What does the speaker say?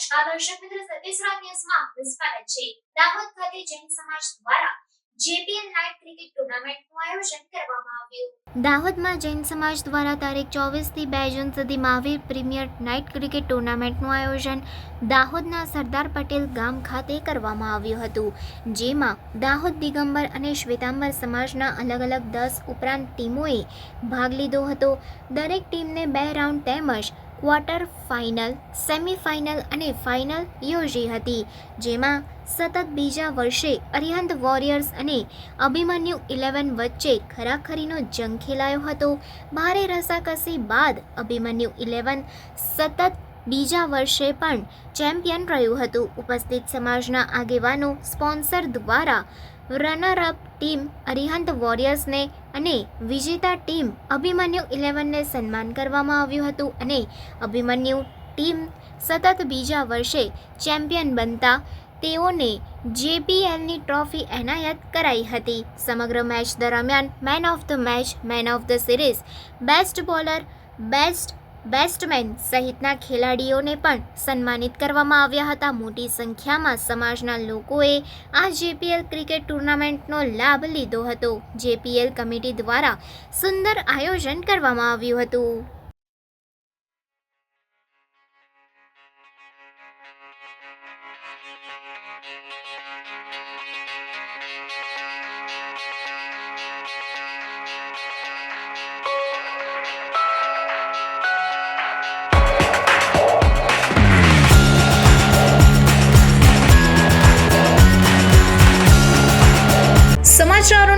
દર્શક મિત્રો સતીશરાવ ન્યૂઝમાં આપનું સ્વાગત છે દાહોદ ખાતે જૈન સમાજ દ્વારા જેપીએલ નાઇટ ક્રિકેટ ટુર્નામેન્ટનું આયોજન કરવામાં આવ્યું. દાહોદમાં જૈન સમાજ દ્વારા તારીખ ચોવીસથી બે જૂન સુધી મહાવીર પ્રીમિયર નાઇટ ક્રિકેટ ટુર્નામેન્ટનું આયોજન દાહોદના સરદાર પટેલ ગામ ખાતે કરવામાં આવ્યું હતું, જેમાં દાહોદ દિગંબર અને શ્વેતાંબર સમાજના અલગ અલગ દસ ઉપરાંત ટીમોએ ભાગ લીધો હતો. દરેક ટીમને બે રાઉન્ડ તેમજ ક્વાર્ટર ફાઇનલ, સેમિફાઇનલ અને ફાઇનલ યોજી હતી, જેમાં સતત બીજા વર્ષે અરિહંત વોરિયર્સ અને અભિમન્યુ ઇલેવન વચ્ચે ખરાખરીનો જંગ ખેલાયો હતો. ભારે રસાકસી બાદ અભિમન્યુ ઇલેવન સતત બીજા વર્ષે પણ ચેમ્પિયન રહ્યું હતું. ઉપસ્થિત સમાજના આગેવાનો, સ્પોન્સર દ્વારા રનર અપ ટીમ અરિહંત વોરિયર્સને અને વિજેતા ટીમ અભિમન્યુ ઇલેવનને સન્માન કરવામાં આવ્યું હતું અને અભિમન્યુ ટીમ સતત બીજા વર્ષે ચેમ્પિયન બનતા તેઓને જેપીએલની ટ્રોફી એનાયત કરાઈ હતી. સમગ્ર મેચ દરમિયાન man of the match, man of the series, best bowler, best batsman સહિતના ખેલાડીઓને પણ સન્માનિત કરવામાં આવ્યા હતા. મોટી સંખ્યામાં સમાજના લોકોએ આ જેપીએલ ક્રિકેટ ટુર્નામેન્ટનો લાભ લીધો હતો. જેપીએલ કમિટી દ્વારા સુંદર આયોજન કરવામાં આવ્યું હતું.